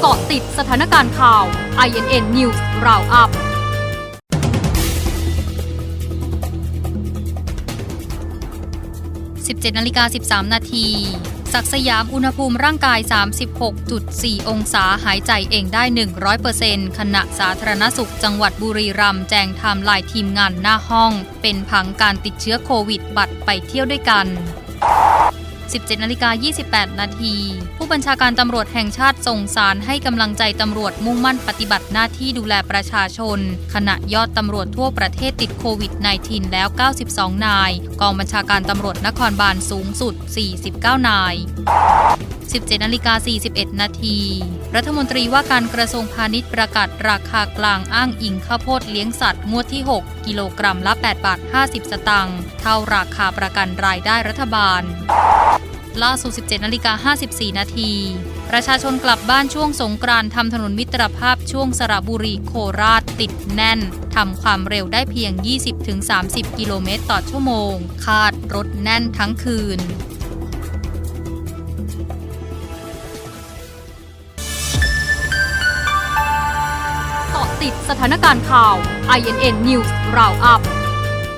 เกาะติดสถานการณ์ข่าว INN News Roundup 17นาฬิกา13 นาทีศักสยามอุณหภูมิร่างกาย 36.4 องศาหายใจเองได้ 100%ขณะสาธารณสุขจังหวัดบุรีรัมย์แจงไทม์ไลน์ทีมงานหน้าห้อง เป็นผังการติดเชื้อโควิดบัตรไปเที่ยวด้วยกัน 17นาฬิกา28 นาที ผู้บัญชาการตำรวจแห่งชาติส่งสารให้กำลังใจตำรวจมุ่งมั่นปฏิบัติหน้าที่ดูแลประชาชน ขณะยอดตำรวจทั่วประเทศติดโควิด -19 แล้ว 92 นาย กองบัญชาการตำรวจนครบาลสูงสุด 49 นาย 17นาฬิกา41 นาที รัฐมนตรีว่าการกระทรวงพาณิชย์ประกาศราคากลางอ้างอิงข้าวโพดเลี้ยงสัตว์งวดที่ 6 กิโลกรัมละ8บาท50 สตางค์ เท่าราคาประกันรายได้รัฐบาล ล่าสุด 17นาฬิกา54 นาที ประชาชนกลับบ้านช่วงสงกรานต์ทำถนนมิตรภาพช่วงสระบุรีโคราชติดแน่น ทำความเร็วได้เพียง 20-30 กิโลเมตรต่อชั่วโมง คาดรถแน่นทั้งคืนติดสถานการณ์ข่าว INN News Roundup